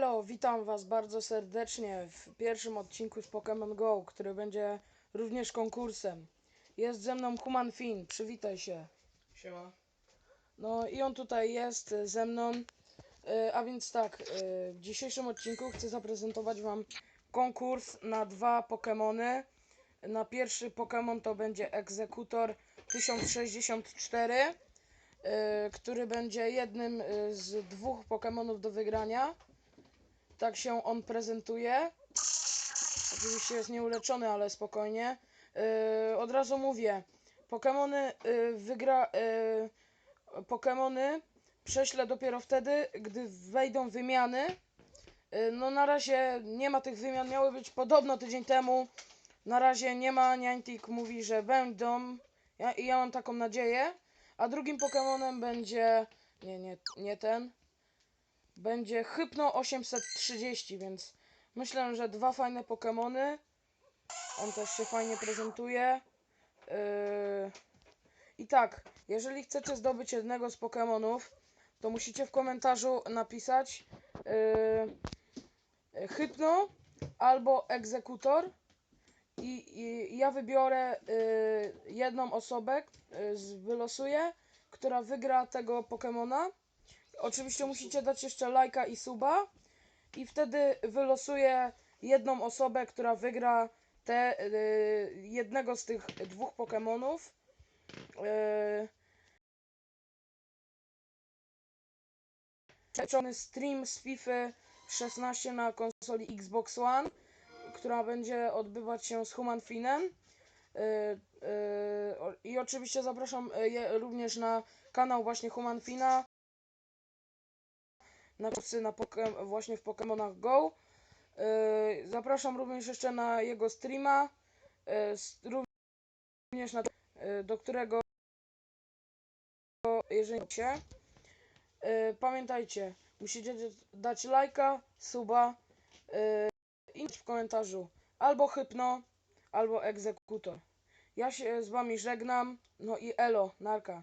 Hello, witam was bardzo serdecznie w pierwszym odcinku z Pokémon Go, który będzie również konkursem. Jest ze mną Human Fin, przywitaj się. Siema. No i on tutaj jest ze mną. E, A więc tak, e, w dzisiejszym odcinku chcę zaprezentować wam konkurs na dwa Pokémony. Na pierwszy Pokémon to będzie Egzekutor 1064, e, który będzie jednym z dwóch Pokémonów do wygrania. Tak się on prezentuje. Oczywiście jest nieuleczony, ale spokojnie. Yy, od razu mówię, Pokemony yy, wygra. Yy, prześlę dopiero wtedy, gdy wejdą wymiany. Yy, no na razie nie ma tych wymian, miały być podobno tydzień temu. Na razie nie ma, Niantic mówi, że będą. Ja, ja mam taką nadzieję. A drugim Pokemonem będzie. Nie, nie, nie ten będzie Hypno 830, więc myślę, że dwa fajne Pokémony. On też się fajnie prezentuje. Yy... I tak, jeżeli chcecie zdobyć jednego z Pokémonów, to musicie w komentarzu napisać yy... Hypno albo Egzekutor. I, i ja wybiorę yy, jedną osobę, yy, wylosuję, która wygra tego Pokemona. Oczywiście musicie dać jeszcze lajka i suba i wtedy wylosuję jedną osobę, która wygra te y, jednego z tych dwóch Pokemonów. Y, Zaczony stream z FIFA 16 na konsoli Xbox One, która będzie odbywać się z Human Finem. Y, y, o- I oczywiście zapraszam je również na kanał właśnie Human Fina na kursy na właśnie w Pokémonach Go. Yy, zapraszam również jeszcze na jego streama, yy, również na, yy, do którego jeżeli się. Yy, pamiętajcie, musicie dać lajka, suba yy, i w komentarzu albo hypno, albo egzekutor. Ja się z wami żegnam, no i elo, narka.